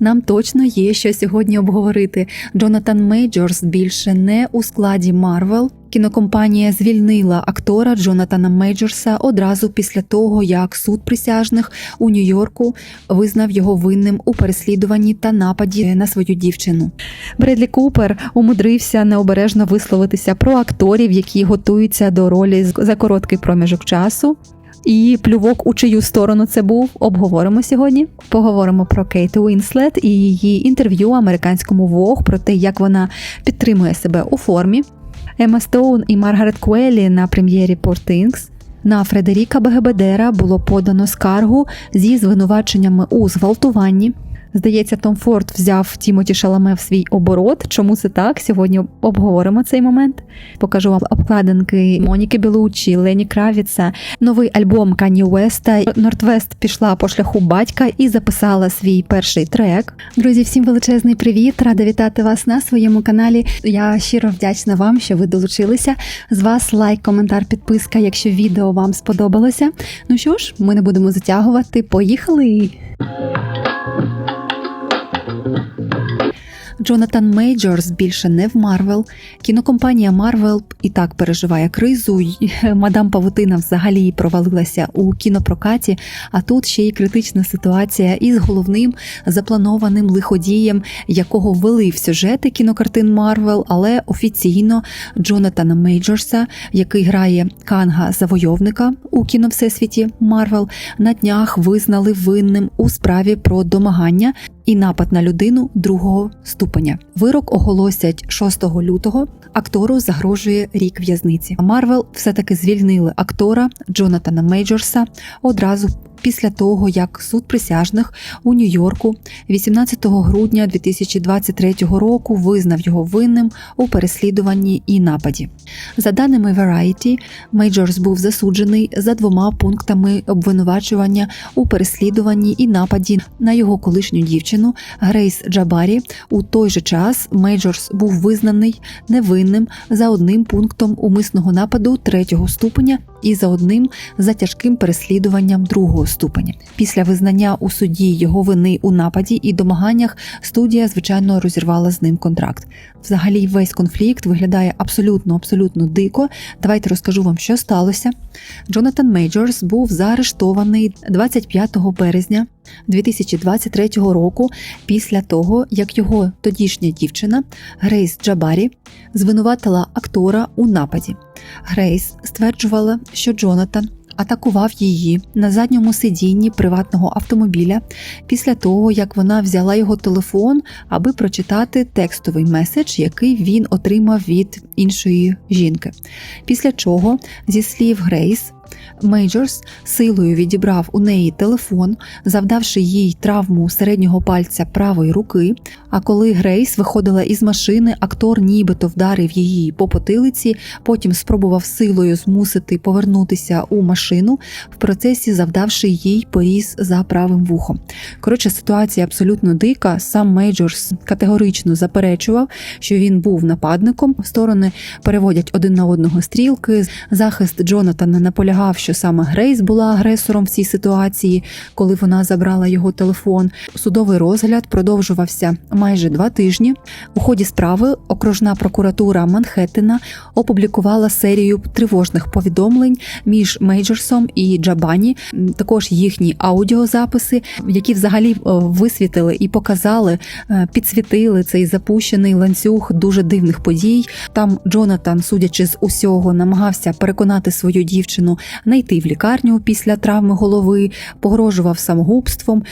Нам точно є що сьогодні обговорити. Джонатан Мейджорс більше не у складі Марвел. Кінокомпанія звільнила актора Джонатана Мейджорса одразу після того, як суд присяжних у Нью-Йорку визнав його винним у переслідуванні та нападі на свою дівчину. Бредлі Купер умудрився необережно висловитися про акторів, які готуються до ролі за короткий проміжок часу. І плювок у чию сторону це був, обговоримо сьогодні. Поговоримо про Кейт Уінслет і її інтерв'ю американському Вог про те, як вона підтримує себе у формі. Ема Стоун і Маргарет Куелі на прем'єрі Портингс. На Фредеріка Бегебедера було подано скаргу зі звинуваченнями у зґвалтуванні. Здається, Том Форд взяв Тімоті Шаламе в свій оборот. Чому це так? Сьогодні обговоримо цей момент. Покажу вам обкладинки Моніки Білучі, Лені Кравіца, новий альбом Кані Уеста. Нортвест пішла по шляху батька і записала свій перший трек. Друзі, всім величезний привіт! Рада вітати вас на своєму каналі. Я щиро вдячна вам, що ви долучилися. З вас лайк, коментар, підписка, якщо відео вам сподобалося. Ну що ж, ми не будемо затягувати. Поїхали! Джонатан Мейджорс більше не в Марвел. Кінокомпанія Марвел і так переживає кризу. Мадам Павутина взагалі провалилася у кінопрокаті. А тут ще й критична ситуація із головним запланованим лиходієм, якого ввели в сюжети кінокартин Марвел, але офіційно Джонатана Мейджорса, який грає Канга Завойовника у кіно Всесвіті Марвел, на днях визнали винним у справі про домагання і напад на людину другого ступеня. Вирок оголосять 6 лютого. Актору загрожує рік в'язниці. Марвел все таки звільнили актора Джонатана Мейджорса одразу. Після того, як суд присяжних у Нью-Йорку 18 грудня 2023 року визнав його винним у переслідуванні і нападі. За даними Variety, Мейджорс був засуджений за двома пунктами обвинувачування у переслідуванні і нападі на його колишню дівчину Грейс Джабарі. У той же час Мейджорс був визнаний невинним за одним пунктом умисного нападу третього ступеня і за одним за тяжким переслідуванням другого ступеня. Після визнання у суді його вини у нападі і домаганнях студія, звичайно, розірвала з ним контракт. Взагалі, весь конфлікт виглядає абсолютно абсолютно дико. Давайте розкажу вам, що сталося. Джонатан Мейджорс був заарештований 25 березня 2023 року, після того, як його тодішня дівчина Грейс Джабарі звинуватила актора у нападі. Грейс стверджувала, що Джонатан атакував її на задньому сидінні приватного автомобіля після того, як вона взяла його телефон, аби прочитати текстовий меседж, який він отримав від іншої жінки. Після чого, зі слів Грейс, Мейджорс силою відібрав у неї телефон, завдавши їй травму середнього пальця правої руки. А коли Грейс виходила із машини, актор нібито вдарив її по потилиці, потім спробував силою змусити повернутися у машину, в процесі завдавши їй поріз за правим вухом. Коротше, ситуація абсолютно дика. Сам Мейджорс категорично заперечував, що він був нападником. Сторони переводять один на одного стрілки. Захист Джонатана наполягав, що саме Грейс була агресором в цій ситуації, коли вона забрала його телефон. Судовий розгляд продовжувався майже два тижні. У ході справи окружна прокуратура Манхеттена опублікувала серію тривожних повідомлень між Мейджорсом і Джабані, також їхні аудіозаписи, які взагалі е, висвітили і показали, е, підсвітили цей запущений ланцюг дуже дивних подій. Там Джонатан, судячи з усього, намагався переконати свою дівчину не йти в лікарню після травми голови, погрожував самогубством.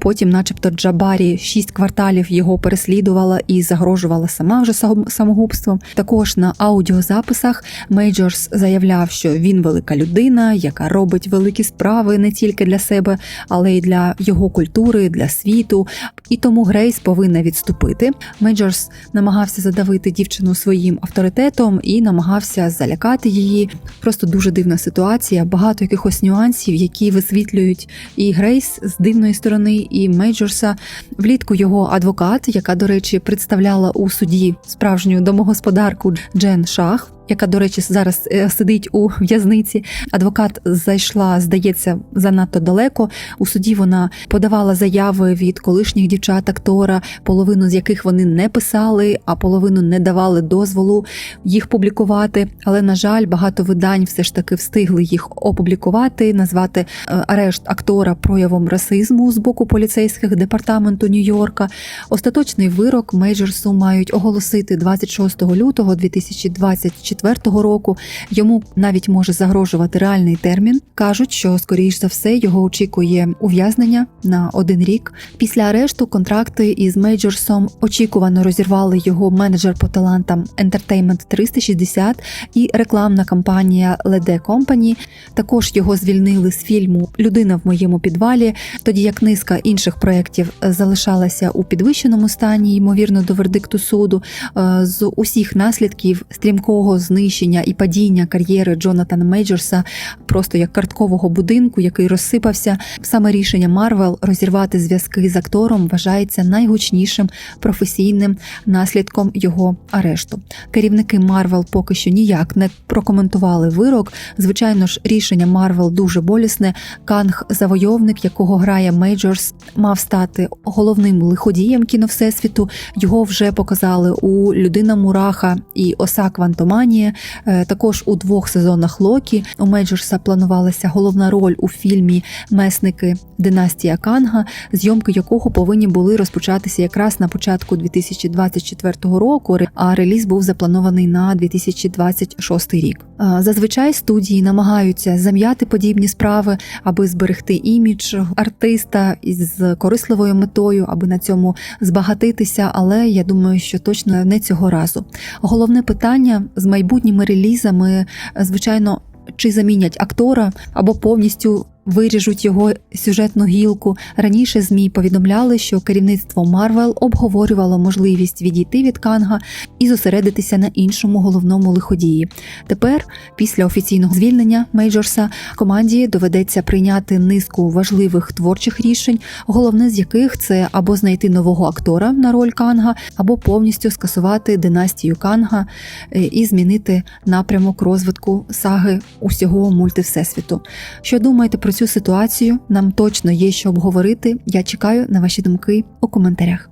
Потім, начебто, Джабарі шість кварталів його переслідувала і загрожувала сама вже самогубством. Також на аудіозаписах Мейджорс заявляв, що він велика людина, яка робить великі справи не тільки для себе, але й для його культури, для світу. І тому Грейс повинна відступити. Мейджорс намагався задавити дівчину своїм авторитетом і намагався залякати її. Просто дуже дивна ситуація, багато якихось нюансів, які висвітлюють і Грейс з дивної сторони, і Мейджорса. Влітку його адвокат, яка, до речі, представляла у суді справжню домогосподарку Джен Шах. Яка, до речі, зараз е, сидить у в'язниці. Адвокат зайшла, здається, занадто далеко. У суді вона подавала заяви від колишніх дівчат актора, половину з яких вони не писали, а половину не давали дозволу їх публікувати. Але на жаль, багато видань все ж таки встигли їх опублікувати, назвати е, арешт актора проявом расизму з боку поліцейських департаменту Нью-Йорка. Остаточний вирок Мейджорсу мають оголосити 26 лютого 2024 року. Йому навіть може загрожувати реальний термін. кажуть, що скоріш за все його очікує ув'язнення на один рік. Після арешту контракти із Мейджорсом очікувано розірвали його менеджер по талантам Entertainment 360 і рекламна кампанія Lede Company. Також його звільнили з фільму Людина в моєму підвалі, тоді як низка інших проєктів залишалася у підвищеному стані, ймовірно, до вердикту суду. Е, З усіх наслідків стрімкого знищення і падіння кар'єри Джонатана Мейджорса, просто як карткового будинку, який розсипався. Саме рішення Марвел розірвати зв'язки з актором вважається найгучнішим професійним наслідком його арешту. Керівники Марвел поки що ніяк не прокоментували вирок. Звичайно ж, рішення Марвел дуже болісне. Канг, завойовник, якого грає Мейджорс, мав стати головним лиходієм кіно всесвіту. Його вже показали у Людина Мураха і Оса Квантоманія. Е, Також у двох сезонах Локі у Мейджорса планувалася головна роль у фільмі Месники Династія Канга, зйомки якого повинні були розпочатися якраз на початку 2024 року. А реліз був запланований на 2026 рік. Е, Зазвичай студії намагаються зам'яти подібні справи, аби зберегти імідж артиста із корисливою метою, аби на цьому збагатитися. Але я думаю, що точно не цього разу. Головне питання з майбутніми релізами, е, звичайно, чи замінять актора або повністю. Виріжуть його сюжетну гілку. Раніше змі повідомляли, що керівництво Марвел обговорювало можливість відійти від Канга і зосередитися на іншому головному лиходії. Тепер, після офіційного звільнення Мейджорса, команді доведеться прийняти низку важливих творчих рішень, головне з яких це або знайти нового актора на роль Канга, або повністю скасувати династію Канга е, і змінити напрямок розвитку саги усього мультивсесвіту. Що думаєте про цю ситуацію? Нам точно є що обговорити. Я чекаю на ваші думки у коментарях.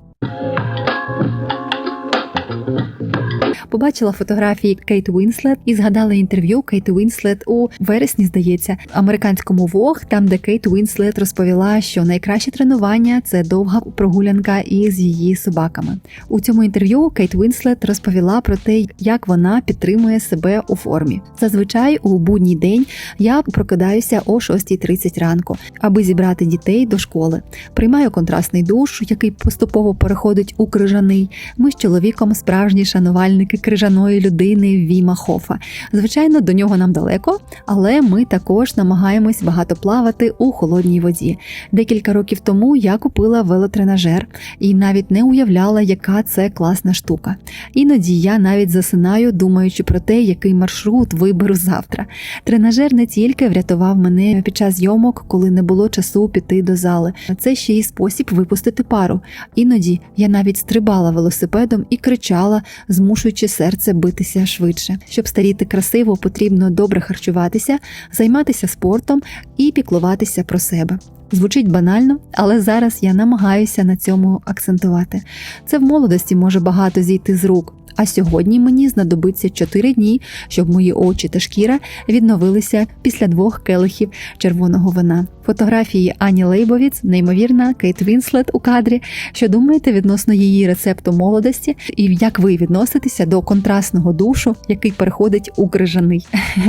Побачила фотографії Кейт Уінслет і згадала інтерв'ю Кейт Уінслет у вересні, здається, американському Vogue, там де Кейт Уінслет розповіла, що найкраще тренування це довга прогулянка із її собаками. У цьому інтерв'ю Кейт Уінслет розповіла про те, як вона підтримує себе у формі. Зазвичай у будній день я прокидаюся о 6.30 ранку, аби зібрати дітей до школи. Приймаю контрастний душ, який поступово переходить у крижаний. Ми з чоловіком справжні шанувальники крижаної людини Віма Хофа. Звичайно, до нього нам далеко, але ми також намагаємось багато плавати у холодній воді. Декілька років тому я купила велотренажер і навіть не уявляла, яка це класна штука. Іноді я навіть засинаю, думаючи про те, який маршрут виберу завтра. Тренажер не тільки врятував мене під час зйомок, коли не було часу піти до зали. Це ще й спосіб випустити пару. Іноді я навіть стрибала велосипедом і кричала, змушуючи серце битися швидше. Щоб старіти красиво, потрібно добре харчуватися, займатися спортом і піклуватися про себе. Звучить банально, але зараз я намагаюся на цьому акцентувати. Це в молодості може багато зійти з рук. А сьогодні мені знадобиться 4 дні, щоб мої очі та шкіра відновилися після двох келихів червоного вина. Фотографії Ані Лейбовіц, неймовірна Кейт Вінслет у кадрі. Що думаєте відносно її рецепту молодості, і як ви відноситеся до контрастного душу, який переходить у крижаний?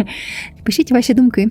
Пишіть ваші думки.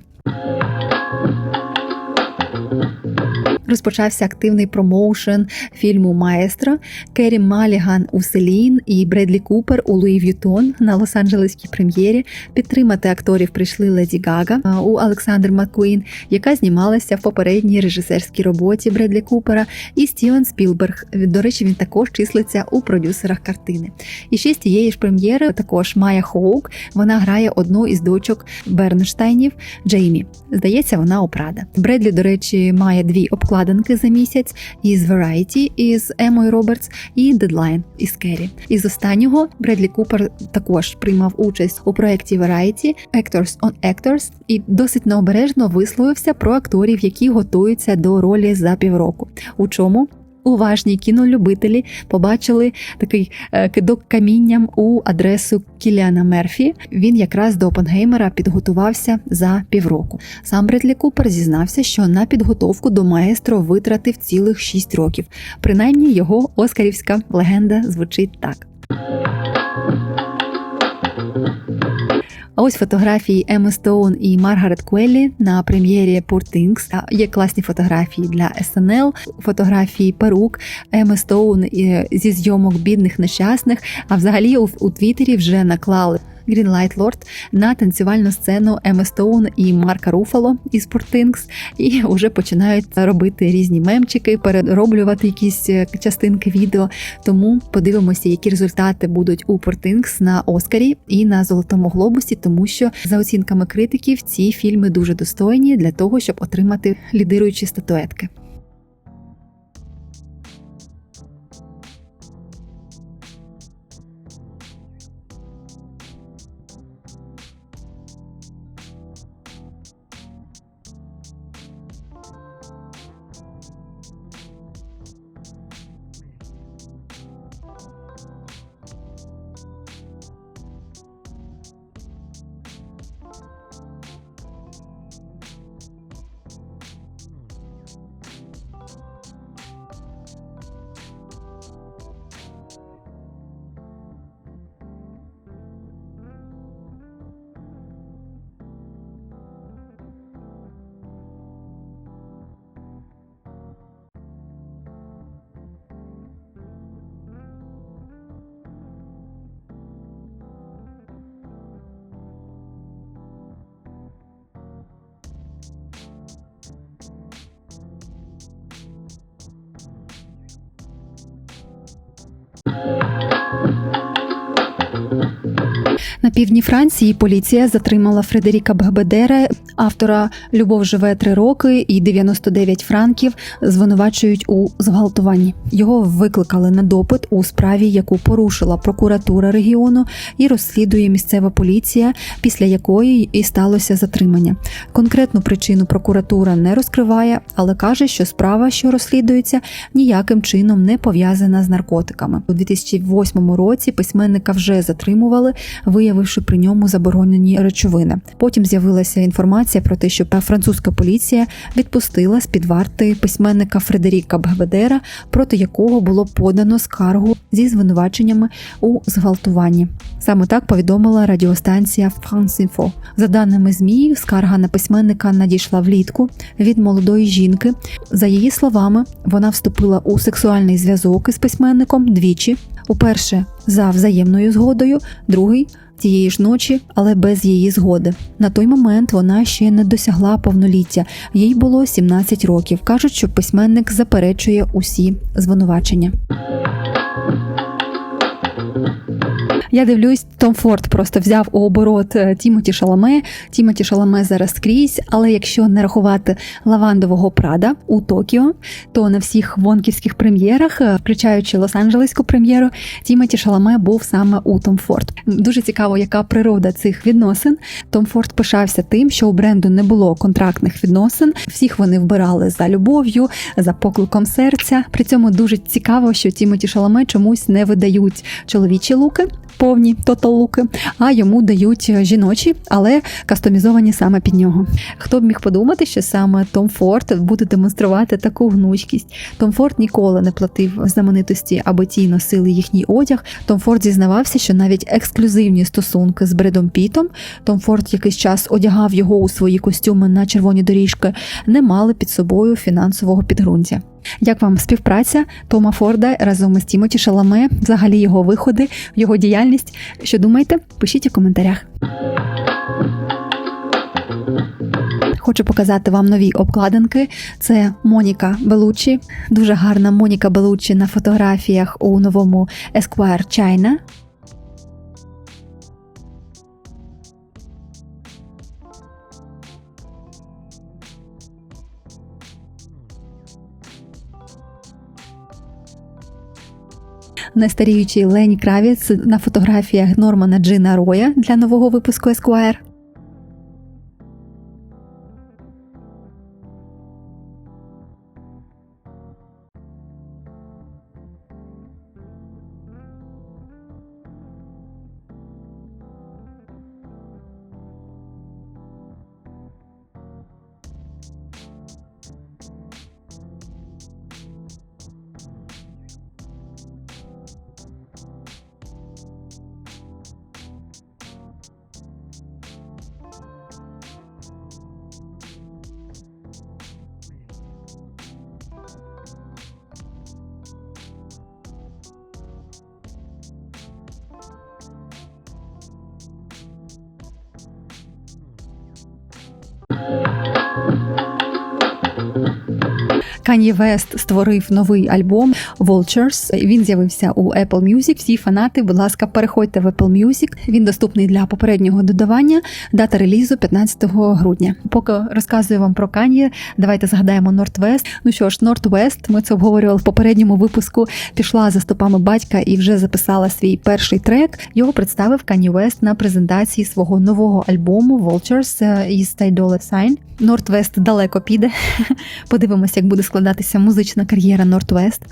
Розпочався активний промоушен фільму Маестро Керрі Маліган у Селін і Бредлі Купер у Луї В'ютон на Лос-Анджелеській прем'єрі. Підтримати акторів прийшли Леді Гага у Олександр Маккуін, яка знімалася в попередній режисерській роботі Бредлі Купера, і Стівен Спілберг. До речі, він також числиться у продюсерах картини. І ще з тієї ж прем'єри також Майя Хоук. Вона грає одну із дочок Бернштайнів Джеймі. Здається, вона у Прада. Бредлі, до речі, має дві обкладки обкладинки за місяць із Variety із Емою Робертс і Deadline із Керрі. Із останнього Бредлі Купер також приймав участь у проєкті Variety Actors on Actors і досить необережно висловився про акторів, які готуються до ролі за півроку. У чому уважні кінолюбителі побачили такий е, кидок камінням у адресу Кіліана Мерфі. Він якраз до Опенгеймера підготувався за півроку. Сам Бредлі Купер зізнався, що на підготовку до маестро витратив цілих 6 років. Принаймні його оскарівська легенда звучить так. А ось фотографії Еми Стоун і Маргарет Куеллі на прем'єрі Poor. Є класні фотографії для СНЛ, фотографії перук Еми Стоун е, зі зйомок бідних нещасних. А взагалі у, у Твіттері вже наклали. Greenlight Lord на танцювальну сцену Еми Стоун і Марка Руфало із Портингс, і вже починають робити різні мемчики, перероблювати якісь е, частинки відео. Тому подивимося, які результати будуть у Портингс на Оскарі і на Золотому Глобусі, тому що за оцінками критиків ці фільми дуже достойні для того, щоб отримати лідируючі статуетки. На півдні Франції поліція затримала Фредеріка Бгбедера, автора Любов живе три роки і 99 франків звинувачують у зґвалтуванні. Його викликали на допит у справі, яку порушила прокуратура регіону і розслідує місцева поліція, після якої і сталося затримання. Конкретну причину прокуратура не розкриває, але каже, що справа, що розслідується, ніяким чином не пов'язана з наркотиками. У 2008 році письменника вже затримували виявивши при ньому заборонені речовини. Потім з'явилася інформація про те, що французька поліція відпустила з під варти письменника Фредеріка Бгведера, проти якого було подано скаргу зі звинуваченнями у зґвалтуванні. Саме так повідомила радіостанція Info. За даними змі, скарга на письменника надійшла влітку від молодої жінки. За її словами, вона вступила у сексуальний зв'язок із письменником двічі. Уперше за взаємною згодою, другий тієї ж ночі, але без її згоди. На той момент вона ще не досягла повноліття, їй було 17 років. кажуть, що письменник заперечує усі звинувачення. Я дивлюсь, Том Форд просто взяв у оборот е, Тімоті Шаламе. Тімоті Шаламе зараз скрізь, але якщо не рахувати лавандового Прада у Токіо, то на всіх вонківських прем'єрах, е, включаючи Лос-Анджелеську прем'єру, Тімоті Шаламе був саме у Том Форд. Дуже цікаво, яка природа цих відносин. Том Форд пишався тим, що у бренду не було контрактних відносин. Всіх вони вбирали за любов'ю, за покликом серця. При цьому дуже цікаво, що Тімоті Шаламе чомусь не видають чоловічі луки повні тотал-луки, а йому дають жіночі, але кастомізовані саме під нього. Хто б міг подумати, що саме Том Форд буде демонструвати таку гнучкість? Том Форд ніколи не платив знаменитості, аби ті носили їхній одяг. Том Форд зізнавався, що навіть ексклюзивні стосунки з Бредом Пітом, Том Форд якийсь час одягав його у свої костюми на червоні доріжки, не мали під собою фінансового підґрунтя. Як вам співпраця Тома Форда разом із Тімоті Шаламе, взагалі його виходи, його діяльність? Що думаєте? Пишіть у коментарях. Хочу показати вам нові обкладинки. Це Моніка Белучі. Дуже гарна Моніка Белучі на фотографіях у новому Esquire China. Найстаріючий Лені Кравіц на фотографіях Нормана Джина Роя для нового випуску Esquire. Кан'є Вест створив новий альбом Vultures. Він з'явився у Apple Music. Всі фанати, будь ласка, переходьте в Apple Music. Він доступний для попереднього додавання. Дата релізу 15 грудня. Поки розказую вам про Кан'є, давайте згадаємо Нортвест. Ну що ж, Нортвест, ми це обговорювали в попередньому випуску. Пішла за стопами батька і вже записала свій перший трек. Його представив Кан'є Вест на презентації свого нового альбому Vultures із Dolla Sign. Нортвест далеко піде. Подивимося, як буде складатися музична кар'єра Нортвест.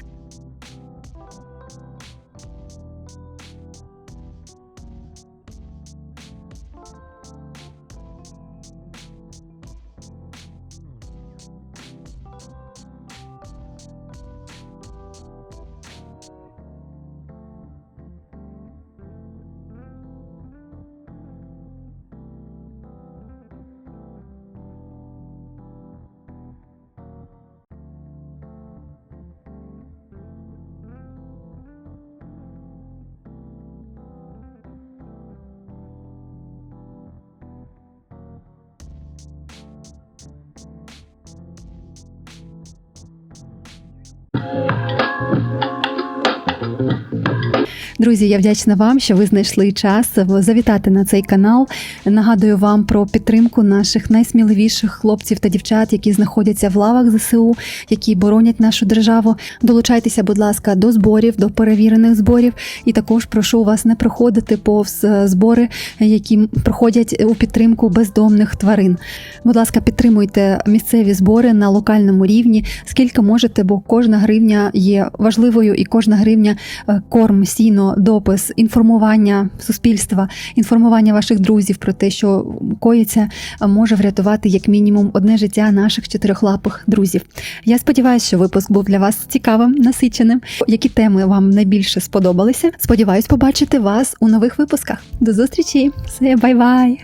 Друзі, я вдячна вам, що ви знайшли час завітати на цей канал. Нагадую вам про підтримку наших найсміливіших хлопців та дівчат, які знаходяться в лавах ЗСУ, які боронять нашу державу. Долучайтеся, будь ласка, до зборів, до перевірених зборів. І також прошу вас не проходити повз е, збори, які проходять у підтримку бездомних тварин. Будь ласка, підтримуйте місцеві збори на локальному рівні, скільки можете, бо кожна гривня є важливою, і кожна гривня е, корм, сіно, допис інформування суспільства, інформування ваших друзів про те, що коїться, може врятувати як мінімум одне життя наших чотирьохлапих друзів. Я сподіваюся, що випуск був для вас цікавим, насиченим. Які теми вам найбільше сподобалися? Сподіваюсь, побачити вас у нових випусках. До зустрічі! Все, бай-бай!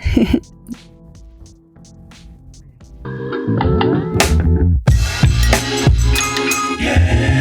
Yeah.